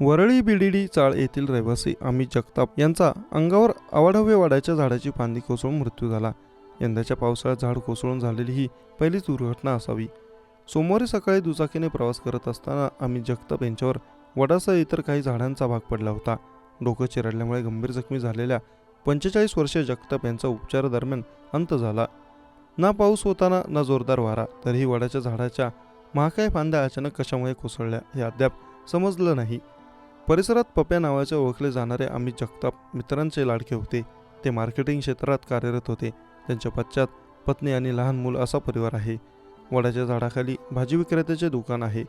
वरळी बिडीडी चाळ येथील रहिवासी अमित जगताप यांचा अंगावर अवाढव्य वाड्याच्या झाडाची फांदी कोसळून मृत्यू झाला. यंदाच्या पावसाळ्यात झाड कोसळून झालेली ही पहिलीच दुर्घटना असावी. सोमवारी सकाळी दुचाकीने प्रवास करत असताना अमित जगताप यांच्यावर वडासह इतर काही झाडांचा भाग पडला होता. डोकं चिरडल्यामुळे गंभीर जखमी झालेल्या पंचेचाळीस वर्षीय जगताप यांचा उपचारादरम्यान अंत झाला. ना पाऊस होताना ना जोरदार वारा तरीही वडाच्या झाडाच्या महाकाय फांद्या अचानक कशामुळे कोसळल्या हे अद्याप समजलं नाही. परिसरात पप्या नावाचे ओळखले जाणारे आम्ही जगताप मित्रांचे लाडके होते. ते मार्केटिंग क्षेत्रात कार्यरत होते. त्यांच्या पश्चात पत्नी आणि लहान मूल असा परिवार आहे. वडाच्या झाडाखाली भाजी विक्रेत्याचे दुकान आहे.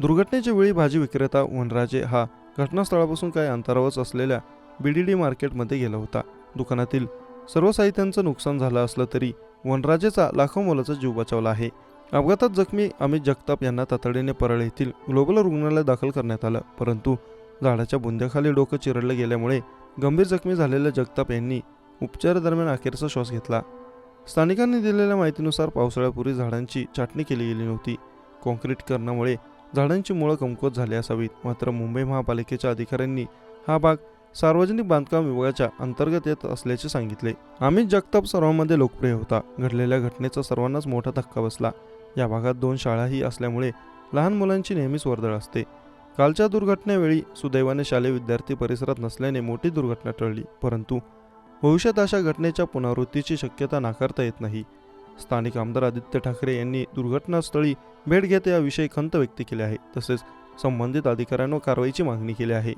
दुर्घटनेच्या वेळी भाजी विक्रेता वनराजे हा घटनास्थळापासून काही अंतरावरच असलेल्या बी डी डी मार्केटमध्ये गेला होता. दुकानातील सर्व साहित्यांचं नुकसान झालं असलं तरी वनराजेचा लाखो मोलाचा जीव बचावला आहे. अपघातात जखमी अमित जगताप यांना तातडीने परळ येथील ग्लोबल रुग्णालयात दाखल करण्यात आलं. परंतु झाडाच्या बुंद्याखाली डोकं चिरडलं गेल्यामुळे गंभीर जखमी झालेल्या जगताप यांनी उपचारादरम्यान अखेरचा श्वास घेतला. स्थानिकांनी दिलेल्या माहितीनुसार पावसाळ्यापूर्वी झाडांची छाटणी केली गेली नव्हती. काँक्रीटकरणामुळे झाडांची मुळं कमकुवत झाली असावीत. मात्र मुंबई महापालिकेच्या अधिकाऱ्यांनी हा भाग सार्वजनिक बांधकाम विभागाच्या अंतर्गत येत असल्याचे सांगितले. अमित जगताप सर्वांमध्ये लोकप्रिय होता. घडलेल्या घटनेचा सर्वांनाच मोठा धक्का बसला. या भागात दोन शाळाही असल्यामुळे लहान मुलांची नेहमीच वर्दळ असते. कालच्या दुर्घटनेवेळी सुदैवाने शालेय विद्यार्थी परिसरात नसल्याने मोठी दुर्घटना टळली परंतु भविष्यात अशा घटनेच्या पुनरावृत्तीची शक्यता नाकारता येत नाही. स्थानिक आमदार आदित्य ठाकरे यांनी दुर्घटनास्थळी भेट घेत याविषयी खंत व्यक्त केली आहे तसेच संबंधित अधिकाऱ्यांवर कारवाईची मागणी केली आहे.